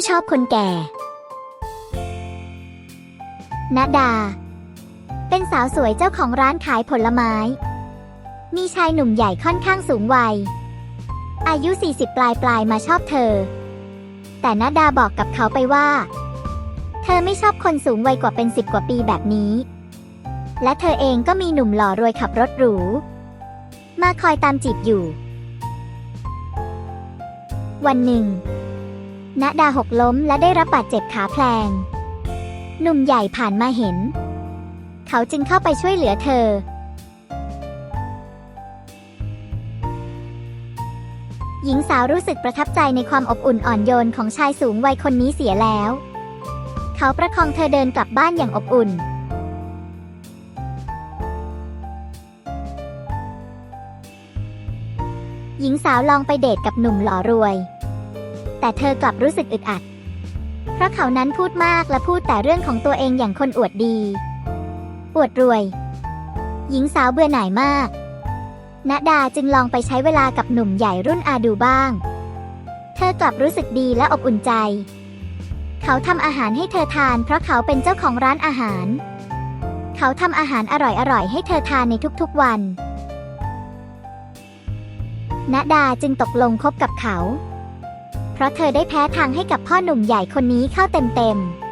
ไม่ชอบคนแก่ณดา เป็นสาวสวยเจ้าของร้านขายผลไม้ มีชายหนุ่มใหญ่ค่อนข้างสูงวัย อายุ 40 ปลายปลายมาชอบเธอ แต่ณดาบอกกับเขาไปว่า เธอไม่ชอบคนสูงวัยกว่าเป็นสิบกว่าปีแบบนี้ และเธอเองก็มีหนุ่มหล่อรวยขับรถหรู มาคอยตามจีบอยู่ วันหนึ่ง ณดาหกล้มและได้รับบาดเจ็บขาแพลง หนุ่มใหญ่ผ่านมาเห็น เขาจึงเข้าไปช่วยเหลือเธอ หญิงสาวรู้สึกประทับใจในความอบอุ่นอ่อนโยนของชายสูงวัยคนนี้เสียแล้ว เขาประคองเธอเดินกลับบ้านอย่างอบอุ่นหญิงสาวลองไปเดทกับหนุ่มหล่อรวย แต่เธอกลับรู้สึกอึดอัด เพราะเขานั้นพูดมากและพูดแต่เรื่องของตัวเองอย่างคนอวดดี อวดรวย หญิงสาวเบื่อหน่ายมากณดาจึงลองไปใช้เวลากับหนุ่มใหญ่รุ่นอาดูบ้าง เธอกลับรู้สึกดีและอบอุ่นใจ เขาทำอาหารให้เธอทาน เพราะเขาเป็นเจ้าของร้านอาหาร เขาทำอาหารอร่อยๆ ให้เธอทานในทุกๆวันณดาจึงตกลงคบกับเขา เพราะเธอได้แพ้ทางให้กับพ่อหนุ่มใหญ่คนนี้เข้าเต็มๆ